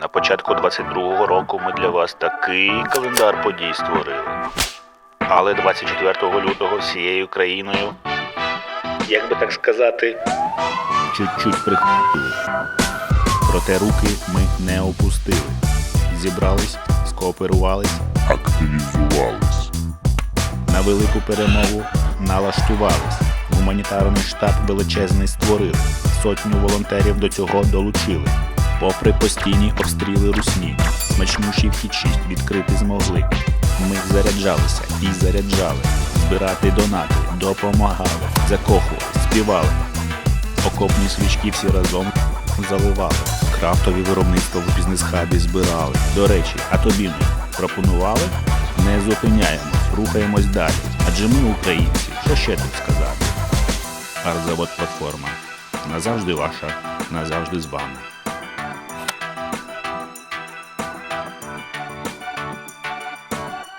На початку 22-го року ми для вас такий календар подій створили. Але 24 лютого всією країною, як би так сказати, чуть-чуть прихопили. Проте руки ми не опустили. Зібрались, скооперувались, активізувались. на велику перемогу налаштувались. Гуманітарний штаб величезний створили. Сотню волонтерів до цього долучили. Попри постійні обстріли русні, смачнющий вхід 6 відкрити змогли. Ми заряджалися і заряджали, збирати донати, допомагали, закохували, співали. Окопні свічки всі разом заливали. Крафтові виробництва в бізнес-хабі збирали. До речі, а тобі ми пропонували? Не зупиняємось, рухаємось далі. Адже ми українці. Що ще тут сказати? Арзавод платформа. Назавжди ваша, назавжди з вами.